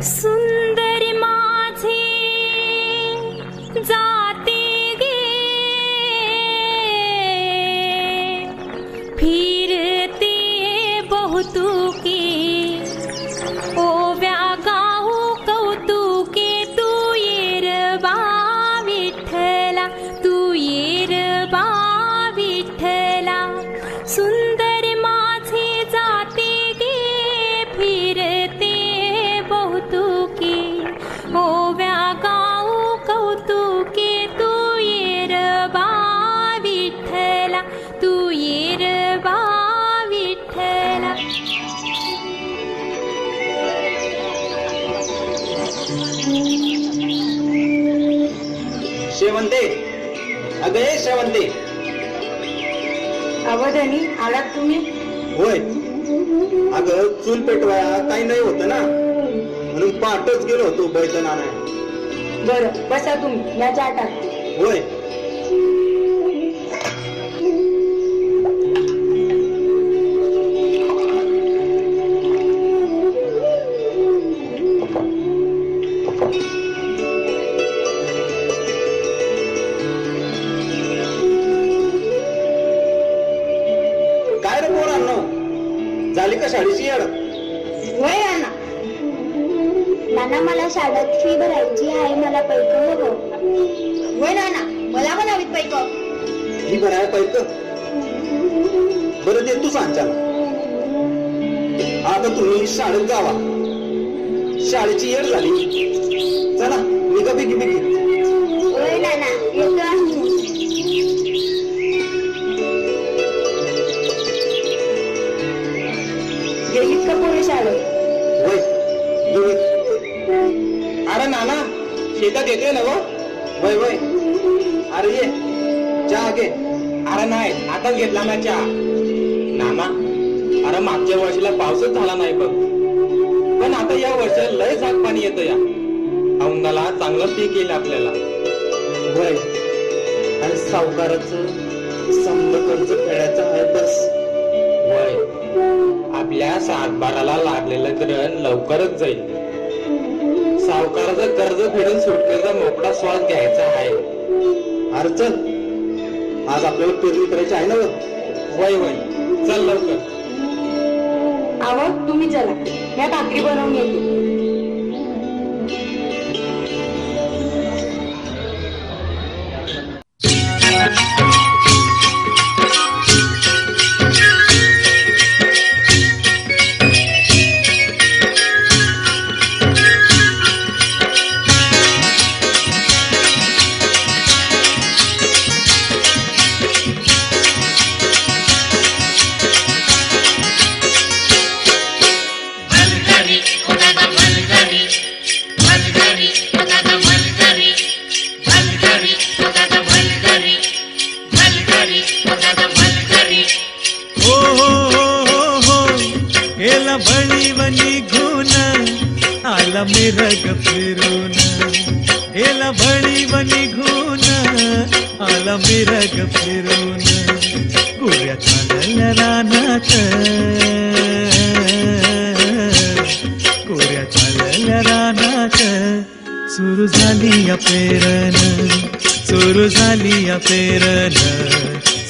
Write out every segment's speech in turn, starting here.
思 अवधनी आलात तुम्ही? होय. अगं चूल पेटवाया काही नाही होतं ना. म्हणून पाठच गेलो होतो बैठण आणाय बरं बसा तुम्ही. या चहा टाकते होय. शाळेची येड वय नाना नाना मला शाळेत फी भरायची आहे मला पैक हवं वय नाना. मला पण हवीत पैक ही भराय पाहिजे बरं ते तू सांग आता तुम्ही शाळेत जावा. शाळेची येड झाली. चला निघा बिगी बिगी नाही आता घेतला ना चहा? नाना अरे मागच्या वर्षीला पावसच झाला नाही बघ. पण आता या वर्षाला लय साग पाणी येतं या. औंदाला चांगलं पीक येईल आपल्याला. वय आणि सावकाराचं समद कर्ज फेडायचं आहे बस. वय आपल्या सातबाराला लागलेलं ग्रहण लवकरच जाईल. सावकाराचं कर्ज फेडून सुटकेचा मोकळा श्वास घ्यायचा आहे. अरे चल. आज आपल्याला पेरणी करायची आहे ना? वय वय. चल लवकर. आव तुम्ही चला. या भाकरी बनवून येते फिरग फिरून गेला बळीवनी निघून आला मिरग फिरून. गुळ्या चालल्या रानात. गुळ्या चालल्या रानात. सुरू झाली या पेरण सुरू झाली या पेरण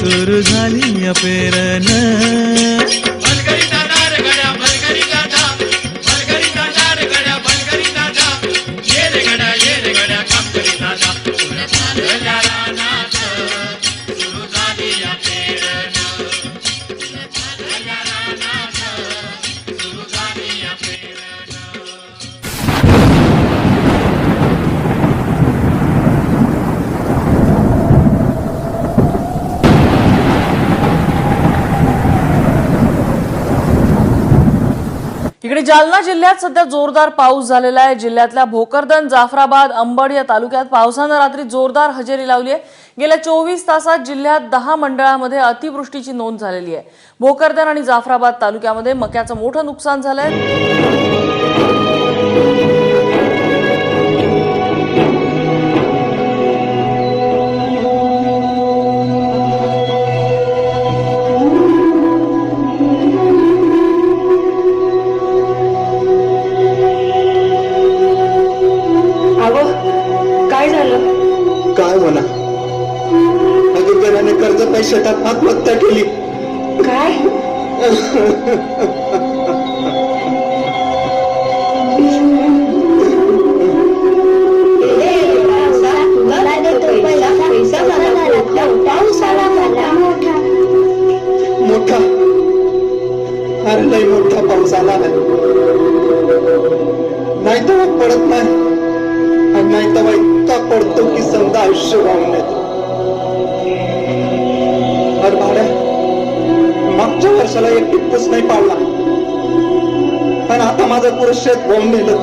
सुरू झाली या पेरण Yeah. आणि जालना जिल्ह्यात सध्या जोरदार पाऊस झालेला आहे. जिल्ह्यातल्या भोकरदन जाफराबाद अंबड या तालुक्यात पावसानं रात्री जोरदार हजेरी लावली आहे. गेल्या चोवीस तासात जिल्ह्यात दहा मंडळामध्ये अतिवृष्टीची नोंद झालेली आहे. भोकरदन आणि जाफराबाद तालुक्यामध्ये मक्याचं मोठं नुकसान झालंय. आत्महत्या केली. काय? मोठा. अरे लय मोठा पाऊस आला नाही तर मग पडत नाही. आणि नाही तर इतका पडतो की समजा आयुष्य वाहून वर्षाला नाही पाडला पण आता माझं पुरुष वाहून नेलं.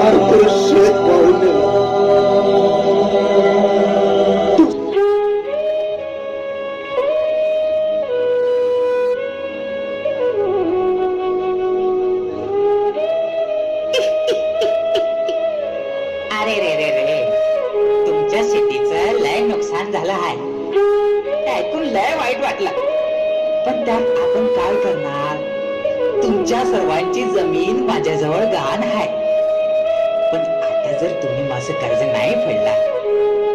अरे पुरुष वाहून नेलं. अरे रे रे रे. तुमच्या शेतीचं लय नुकसान झालं आहे ऐकून लय वाईट वाटलं. पण त्यात आपण काय करणार? तुमच्या सर्वांची जमीन माझ्याजवळ गहाण आहे. पण आता जर तुम्ही माझं कर्ज नाही फेडला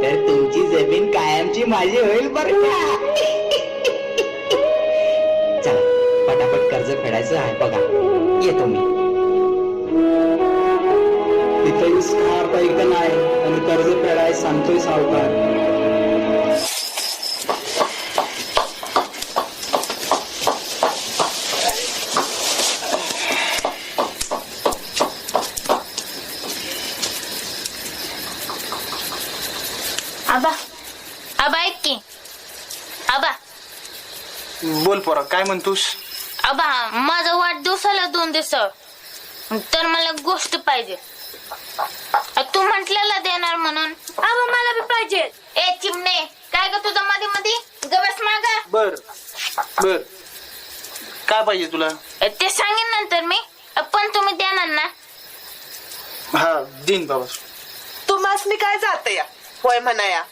तर तुमची जमीन कायमची माझी होईल बर का? चला पटापट कर्ज फेडायचं आहे बघा. येतो मी. तिथे स्कार्फ ऐकत नाही आणि कर्ज फेडायला सांगतोय सावकार आबा आबा ऐक की आबा बोल पोरा काय म्हणतोस? आबा माझा वाढदिवसाला दोन दिवस तर मला गोष्ट पाहिजे. तू म्हटलेला देणार म्हणून. आबा मला बी पाहिजे. ए चिमणे काय ग तुझं मध्ये मध्ये गवस मागा. बर बर. काय पाहिजे तुला? ते सांगेन नंतर मी. पण तुम्ही देणार ना? हा दिन बाबा. तुम्हासनी काय जात या? होय म्हणाया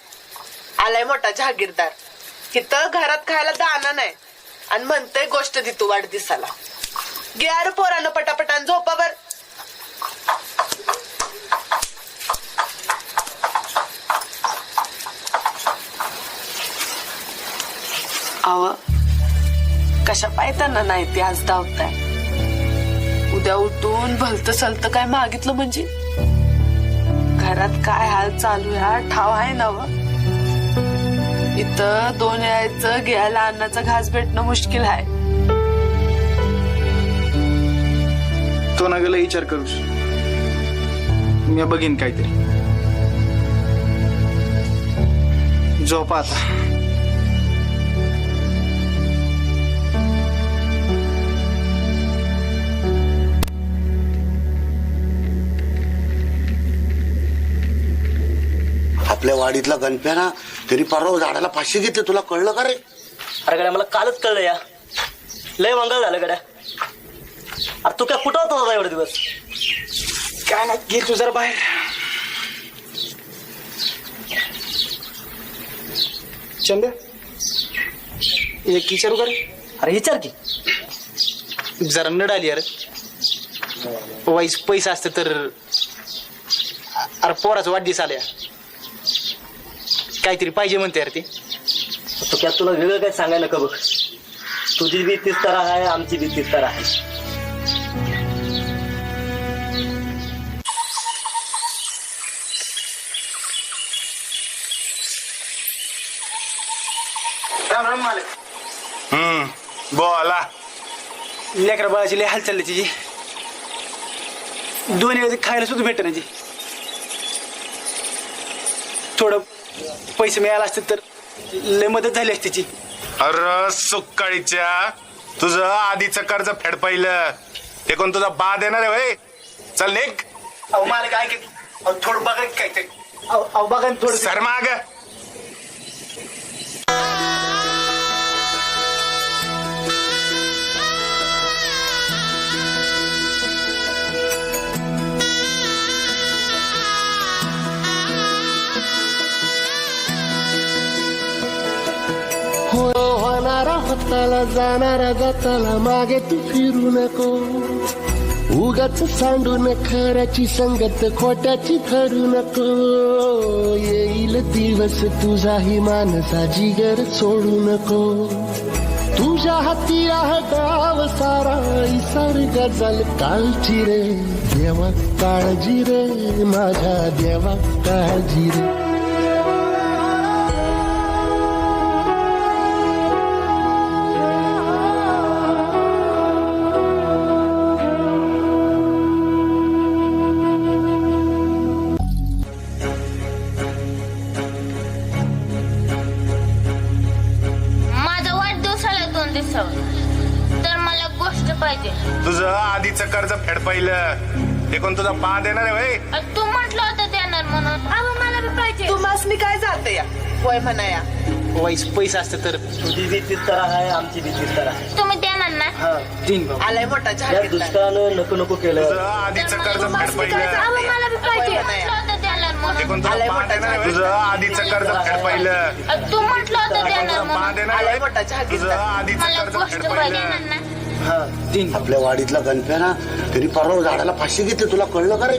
आलाय मोठा जहागीरदार इथं घरात खायला दाना नाही. आणि म्हणते गोष्ट देतो तू वाढदिसाला रे पोरानं पटापटान झोपा बर. आव कशा पायताना नाही ते आज धावताय? उद्या उठून भलत सलत काय मागितलं म्हणजे? घरात काय हाल चालू ह्या ठाव आहे ना व? इथं दोन यायचं घ्यायला अन्नाचा घास भेटणं मुश्किल आहे तो ना गेला विचार करूस. मी बघीन काहीतरी. झोपा आता. आपल्या वाडीतला गणप्या ना त्यांनी परवा झाडाला फाशी घेतली तुला कळलं का रे? अरे गड्या मला कालच कळलं या. लय मंगळ झालं गड्या. अरे तू काय कुठं होता होता एवढे दिवस? काय ना घे तू जरा बाहेर. चंद्या एक विचारू का रे? अरे विचार की. जरा नड आली अरे. वाईस पैसा असते तर अरे पोराचं वाढदिवस आल्या काहीतरी पाहिजे म्हणते यार ते. तू त्यात तुला वेगळं काय सांगायला का बघ? तुझी बी तीच तर आहे आमची बी तीच तर आहे. राम राम मालक. हम्म बोला. लेकरा बाळाची लय हाल चालली तिची. दोन वेळेस खायला सुद्धा भेटत नाही ती. थोडं पैसे मिळाला असते तर लय मदत झाली असती तिची अरे सुक्काळीच्या तुझं आधीचं कर्ज फेड पाहिलं. ते कोण तुझा बा देणार आहे होय? चल निघ. अहो मालक ऐक. अहो थोडं बघा की काहीतरी. अहो अहो बघा ना थोडं. सर माग. हाताला जाणारा जाताला मागे तू फिरू नको. उगाच सांडून खऱ्याची संगत खोट्याची ठरू नको. येईल दिवस तुझाही मानसा जिगर सोडू नको. तुझ्या हाती आह गाव सारा इसार गजल कालची रे. देवा काळजी रे माझ्या देवा काळजी रे. बा देणार आहे वय तू म्हटलं होतं देणार म्हणून. मला बी पाहिजे. तुम्हाला मी काय जाते या? वय म्हणा या वाईस पैसा असतं तर. तुझी बी तीच करा आहे आमची बी तीच करा. तुम्ही देणार ना? हा. दिन भाऊ. आलाय मोठा या झाड दुष्काळानं नको नको केलं. तुझं आधीचं कर्ज फेड पहिलं. अहो मला बी पाहिजे. म्हटलं होतं देणार ते म्हणून. कोण तुझा आलंय बा मोठा देणार आहे झाड. वय? तुझं आधीचं कर्ज फेड पहिलं. अ, तू म्हटलं होतं देणार म्हणून. आहे आलंय वय? मोठा झाड. तुझं आधीचं मला कर्ज गोष्ट फेड पाहिजे पहिलं ना? हा तीन. आपल्या वाडीतला गणप्या ना त्यांनी परवा झाडाला फाशी घेतली तुला कळलं का रे?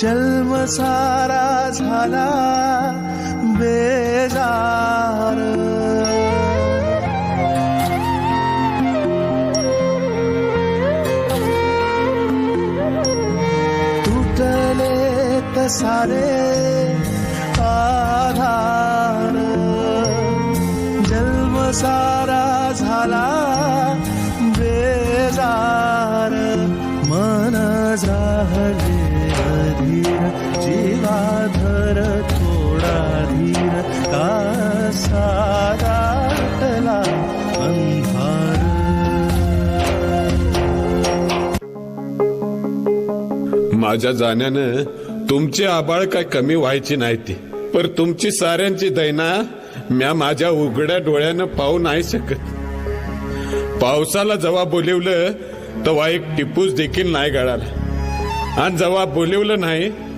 जन्म सारा झाला बेजार. तुटले तसारे सारे आधार. जन्म सारा झाला बेजार. मन झाले धीर जीवा धर थोडा धीर का साराटला अंधार. माझ्या जाण्यानं तुमची आबाळ काय कमी व्हायची नाही ती पर तुमची साऱ्यांची दैना म्या माझ्या उघड्या डोळ्यानं पाहू नाही शकत. पावसाला जवा बोलिवलं तेव्हा एक टिपूस देखील नाही गळाला. आणि जवा बोलिवलं नाही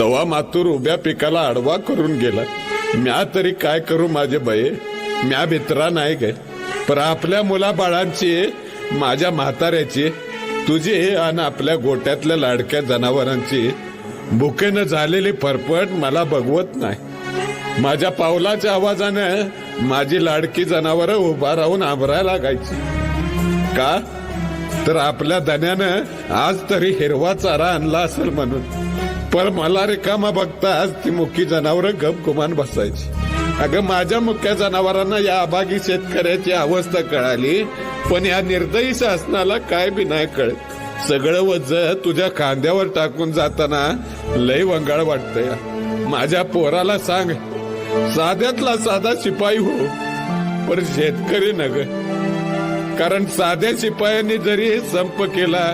तवा मातूर उभ्या पिकाला आडवा करून गेला. म्या तरी काय करू माझे बये? म्या भित्रा नाही गे पर आपल्या मुलाबाळांची माझ्या म्हाताऱ्याची तुझी आणि आपल्या गोट्यातल्या लाडक्या जनावरांची भुकेनं झालेली फरफट मला बघवत नाही. माझ्या पावलाच्या आवाजानं माझी लाडकी जनावरं उभा राहून आभरायला लागायची. का? तर आपल्या दण्यानं आज तरी हिरवा चारा आणला असेल म्हणून. पण मला रिकामा बघताच ती मुख्य जनावरं गमकुमान बसायची. अगं माझ्या मुख्य जनावरांना या अभागी शेतकऱ्याची अवस्था कळाली पण या निर्दयी शासनाला काय बी नाही कळत. सगळं वज तुझ्या खांद्यावर टाकून जाताना लय वंगाळ वाटतय. माझ्या पोराला सांग साध्यातला साधा शिपाई हो पण शेतकरी नग. कारण साध्या शिपायांनी जरी संप केला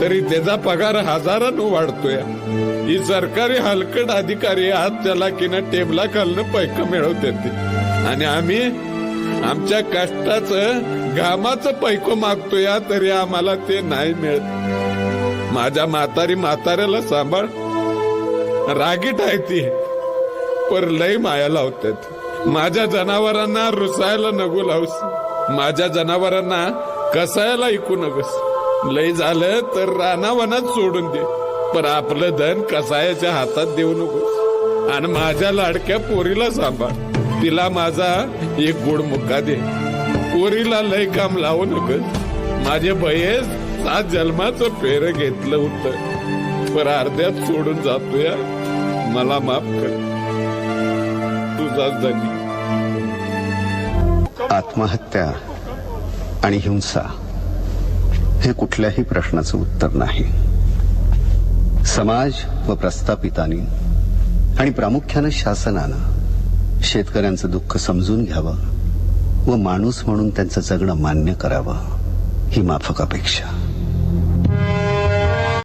तरी त्याचा पगार हजारानं वाढतोय. ही सरकारी हलकट अधिकारी आज त्याला किंवा टेबला खालनं पैक मिळवते ते. आणि आम्ही आमच्या कष्टाचं घामाचं पैक मागतोय तरी आम्हाला ते नाही मिळत. माझ्या म्हातारी म्हाताऱ्याला सांभाळ. रागीट आहे ती पर लय माया लावतात माझ्या जनावरांना रुसायला नको लावस. माझ्या जनावरांना कसायला ऐकू नकोस लय झालं तर रानावनात सोडून दे. पण आपलं धन कसायाच्या हातात देऊ नको आणि माझ्या लाडक्या पोरीला सांभाळ. तिला माझा एक गोड मुक्का दे. पोरीला लय काम लावू नकस. माझे भयेस सात जन्माचं फेर घेतलं होतं. पर अर्ध्यात सोडून जातोय. मला माफ कर. तुझाच धनी. आत्महत्या आणि हिंसा. हे कुठल्याही प्रश्नाचं उत्तर नाही. समाज व प्रस्थापितांनी आणि प्रामुख्यानं शासनानं शेतकऱ्यांचं दुःख समजून घ्यावं व माणूस म्हणून त्यांचं जगणं मान्य करावं ही माफक अपेक्षा.